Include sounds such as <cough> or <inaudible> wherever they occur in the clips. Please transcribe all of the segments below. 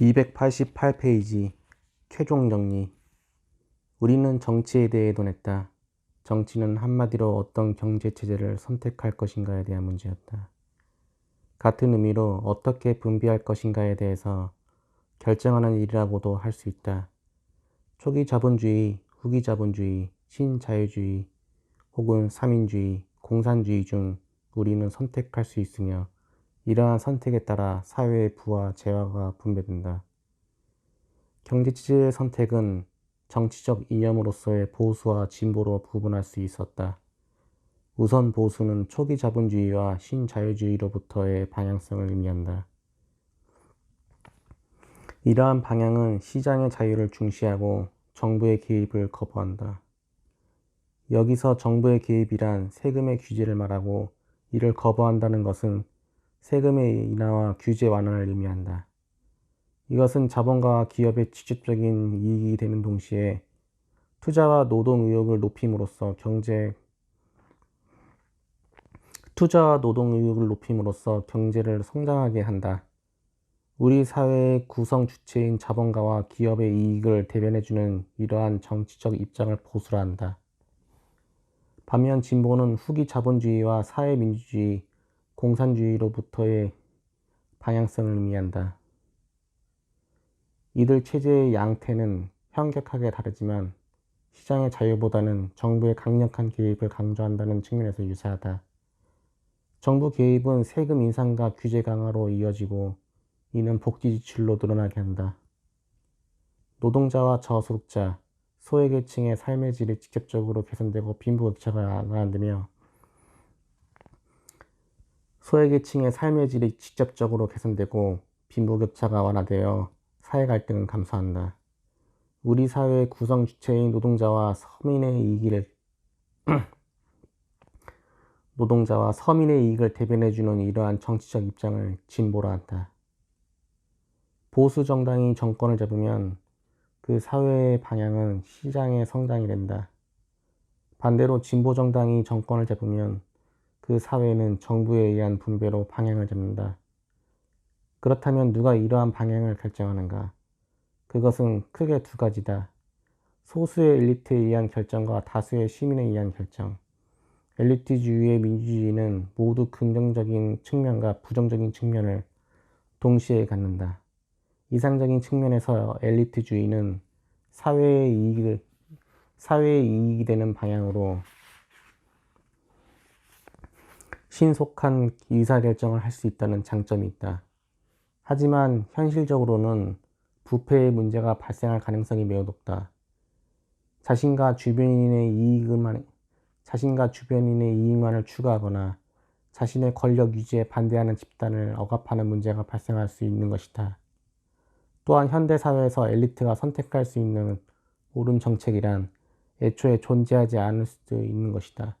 288페이지 최종 정리 우리는 정치에 대해 논했다. 정치는 한마디로 어떤 경제 체제를 선택할 것인가에 대한 문제였다. 같은 의미로 어떻게 분비할 것인가에 대해서 결정하는 일이라고도 할 수 있다. 초기 자본주의, 후기 자본주의, 신자유주의 혹은 삼인주의, 공산주의 중 우리는 선택할 수 있으며 이러한 선택에 따라 사회의 부와 재화가 분배된다. 경제체제의 선택은 정치적 이념으로서의 보수와 진보로 구분할 수 있었다. 우선 보수는 초기 자본주의와 신자유주의로부터의 방향성을 의미한다. 이러한 방향은 시장의 자유를 중시하고 정부의 개입을 거부한다. 여기서 정부의 개입이란 세금의 규제를 말하고 이를 거부한다는 것은 세금의 인하와 규제 완화를 의미한다. 이것은 자본가와 기업의 직접적인 이익이 되는 동시에 투자와 노동 의욕을 높임으로써 경제 투자와 노동 의욕을 높임으로써 경제를 성장하게 한다. 우리 사회의 구성 주체인 자본가와 기업의 이익을 대변해주는 이러한 정치적 입장을 보수라 한다. 반면 진보는 후기 자본주의와 사회민주주의, 공산주의로부터의 방향성을 의미한다. 이들 체제의 양태는 현격하게 다르지만 시장의 자유보다는 정부의 강력한 개입을 강조한다는 측면에서 유사하다. 정부 개입은 세금 인상과 규제 강화로 이어지고 이는 복지 지출로 늘어나게 한다. 노동자와 저소득자, 소외계층의 삶의 질이 직접적으로 개선되고 빈부격차가 완화되며 소외계층의 삶의 질이 직접적으로 개선되고 빈부격차가 완화되어 사회 갈등은 감소한다. 우리 사회의 구성 주체인 노동자와 서민의 이익을 <clears throat> 노동자와 서민의 이익을 대변해주는 이러한 정치적 입장을 진보라 한다. 보수 정당이 정권을 잡으면 그 사회의 방향은 시장의 성장이 된다. 반대로 진보 정당이 정권을 잡으면 그 사회는 정부에 의한 분배로 방향을 잡는다. 그렇다면 누가 이러한 방향을 결정하는가? 그것은 크게 두 가지다. 소수의 엘리트에 의한 결정과 다수의 시민에 의한 결정. 엘리트주의의 민주주의는 모두 긍정적인 측면과 부정적인 측면을 동시에 갖는다. 이상적인 측면에서 엘리트주의는 사회의 이익을 사회의 이익이 되는 방향으로 신속한 의사결정을 할 수 있다는 장점이 있다. 하지만 현실적으로는 부패의 문제가 발생할 가능성이 매우 높다. 자신과 주변인의 이익만, 자신과 주변인의 이익만을 추구하거나 자신의 권력 유지에 반대하는 집단을 억압하는 문제가 발생할 수 있는 것이다. 또한 현대 사회에서 엘리트가 선택할 수 있는 옳은 정책이란 애초에 존재하지 않을 수도 있는 것이다.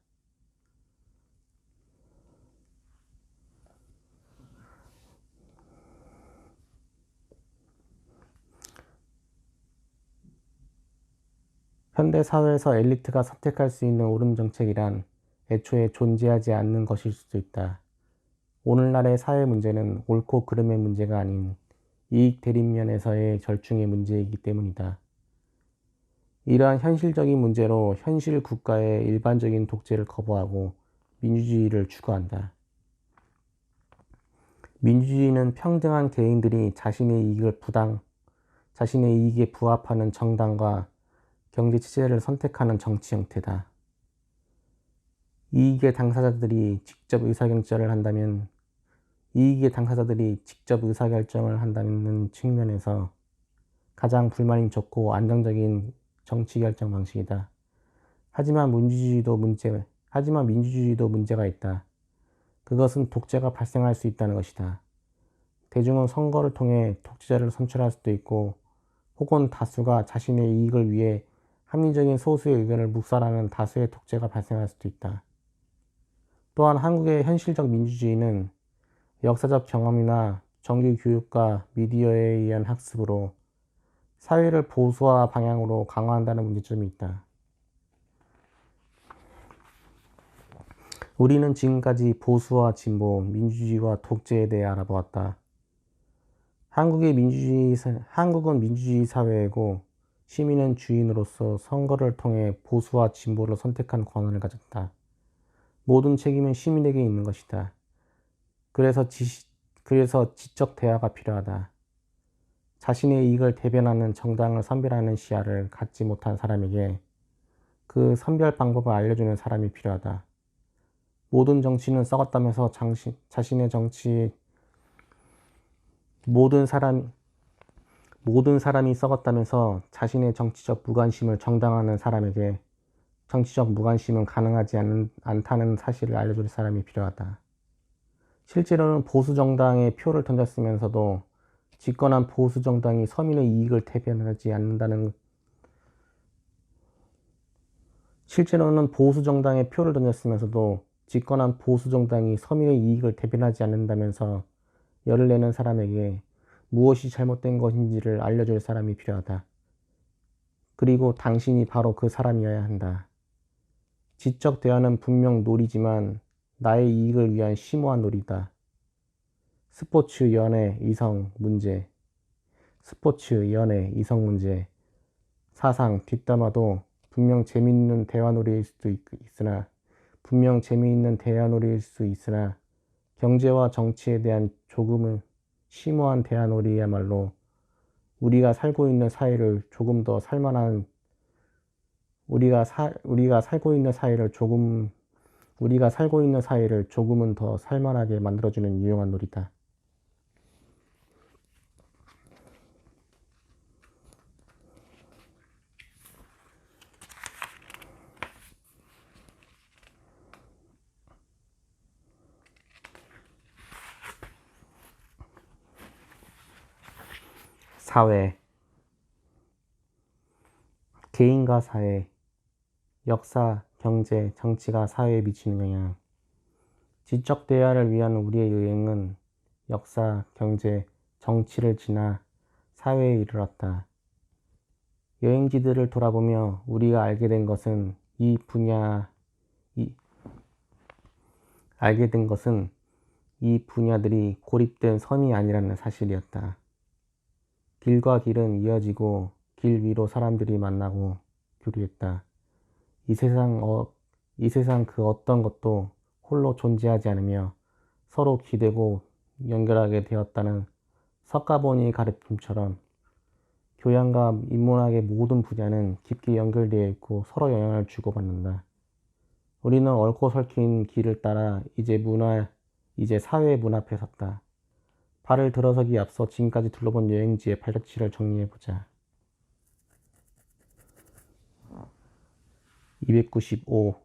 현대 사회에서 엘리트가 선택할 수 있는 옳은 정책이란 애초에 존재하지 않는 것일 수도 있다. 오늘날의 사회 문제는 옳고 그름의 문제가 아닌 이익 대립면에서의 절충의 문제이기 때문이다. 이러한 현실적인 문제로 현실 국가의 일반적인 독재를 거부하고 민주주의를 추구한다. 민주주의는 평등한 개인들이 자신의 이익을 부당, 자신의 이익에 부합하는 정당과 경제 체제를 선택하는 정치 형태다. 이익의 당사자들이 직접 의사결정을 한다면 이익의 당사자들이 직접 의사결정을 한다는 측면에서 가장 불만이 적고 안정적인 정치 결정 방식이다. 하지만 민주주의도 문제, 하지만 민주주의도 문제가 있다. 그것은 독재가 발생할 수 있다는 것이다. 대중은 선거를 통해 독재자를 선출할 수도 있고, 혹은 다수가 자신의 이익을 위해 합리적인 소수의 의견을 묵살하는 다수의 독재가 발생할 수도 있다. 또한 한국의 현실적 민주주의는 역사적 경험이나 정규 교육과 미디어에 의한 학습으로 사회를 보수화 방향으로 강화한다는 문제점이 있다. 우리는 지금까지 보수와 진보, 민주주의와 독재에 대해 알아보았다. 한국의 민주주의, 사- 한국은 민주주의 사회이고 시민은 주인으로서 선거를 통해 보수와 진보를 선택한 권한을 가졌다. 모든 책임은 시민에게 있는 것이다. 그래서 지, 그래서 지적 대화가 필요하다. 자신의 이익을 대변하는 정당을 선별하는 시야를 갖지 못한 사람에게 그 선별 방법을 알려주는 사람이 필요하다. 모든 정치는 썩었다면서 장시, 자신의 정치 모든 사람 모든 사람이 썩었다면서 자신의 정치적 무관심을 정당화하는 사람에게 정치적 무관심은 가능하지 않는, 않다는 사실을 알려줄 사람이 필요하다. 실제로는 보수 정당에 표를 던졌으면서도 집권한 보수 정당이 서민의 이익을 대변하지 않는다는 실제로는 보수 정당에 표를 던졌으면서도 집권한 보수 정당이 서민의 이익을 대변하지 않는다면서 열을 내는 사람에게 무엇이 잘못된 것인지를 알려줄 사람이 필요하다. 그리고 당신이 바로 그 사람이어야 한다. 지적 대화는 분명 놀이지만 나의 이익을 위한 심오한 놀이다. 스포츠, 연애, 이성, 문제. 스포츠, 연애, 이성 문제. 사상, 뒷담화도 분명 재미있는 대화놀이일 수도 있, 있으나 분명 재미있는 대화놀이일 수 있으나 경제와 정치에 대한 조금은 심오한 대화놀이야말로 우리가 살고 있는 사회를 조금 더 살만한 우리가 사, 우리가 살고 있는 사회를 조금 우리가 살고 있는 사회를 조금은 더 살만하게 만들어주는 유용한 놀이다. 사회 개인과 사회 역사, 경제, 정치가 사회에 미치는 영향 지적 대화를 위한 우리의 여행은 역사, 경제, 정치를 지나 사회에 이르렀다. 여행지들을 돌아보며 우리가 알게 된 것은 이 분야, 이, 알게 된 것은 이 분야들이 고립된 섬이 아니라는 사실이었다. 길과 길은 이어지고 길 위로 사람들이 만나고 교류했다. 이 세상, 어, 이 세상 그 어떤 것도 홀로 존재하지 않으며 서로 기대고 연결하게 되었다는 석가모니 가르침처럼 교양과 인문학의 모든 분야는 깊게 연결되어 있고 서로 영향을 주고받는다. 우리는 얽고 설킨 길을 따라 이제 문화, 이제 사회의 문 앞에 섰다. 발을 들어서기 앞서 지금까지 둘러본 여행지의 발자취를 정리해보자. 295